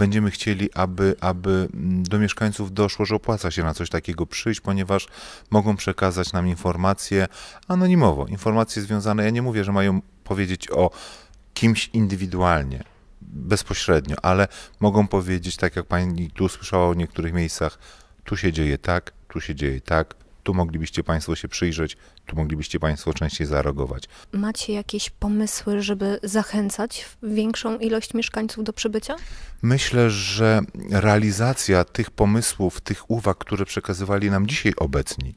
będziemy chcieli, aby, aby do mieszkańców doszło, że opłaca się na coś takiego przyjść, ponieważ mogą przekazać nam informacje anonimowo. Informacje związane, ja nie mówię, że mają powiedzieć o kimś indywidualnie, bezpośrednio, ale mogą powiedzieć, tak jak pani tu słyszała w niektórych miejscach, tu się dzieje tak, tu się dzieje tak, tu moglibyście Państwo się przyjrzeć, tu moglibyście Państwo częściej zareagować. Macie jakieś pomysły, żeby zachęcać większą ilość mieszkańców do przybycia? Myślę, że realizacja tych pomysłów, tych uwag, które przekazywali nam dzisiaj obecni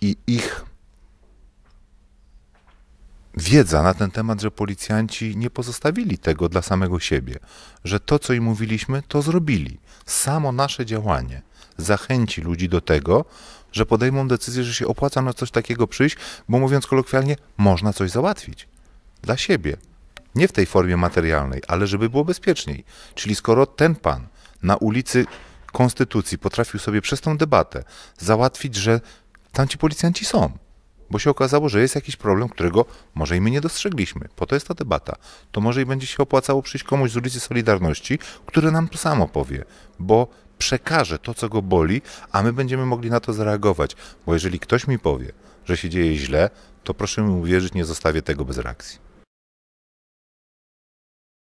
i ich wiedza na ten temat, że policjanci nie pozostawili tego dla samego siebie, że to, co im mówiliśmy, to zrobili. Samo nasze działanie zachęci ludzi do tego, że podejmą decyzję, że się opłaca na coś takiego przyjść, bo mówiąc kolokwialnie, można coś załatwić dla siebie. Nie w tej formie materialnej, ale żeby było bezpieczniej. Czyli skoro ten pan na ulicy Konstytucji potrafił sobie przez tą debatę załatwić, że tamci policjanci są, bo się okazało, że jest jakiś problem, którego może i my nie dostrzegliśmy. Po to jest ta debata. To może i będzie się opłacało przyjść komuś z ulicy Solidarności, który nam to samo powie, bo przekaże to, co go boli, a my będziemy mogli na to zareagować. Bo jeżeli ktoś mi powie, że się dzieje źle, to proszę mi uwierzyć, nie zostawię tego bez reakcji.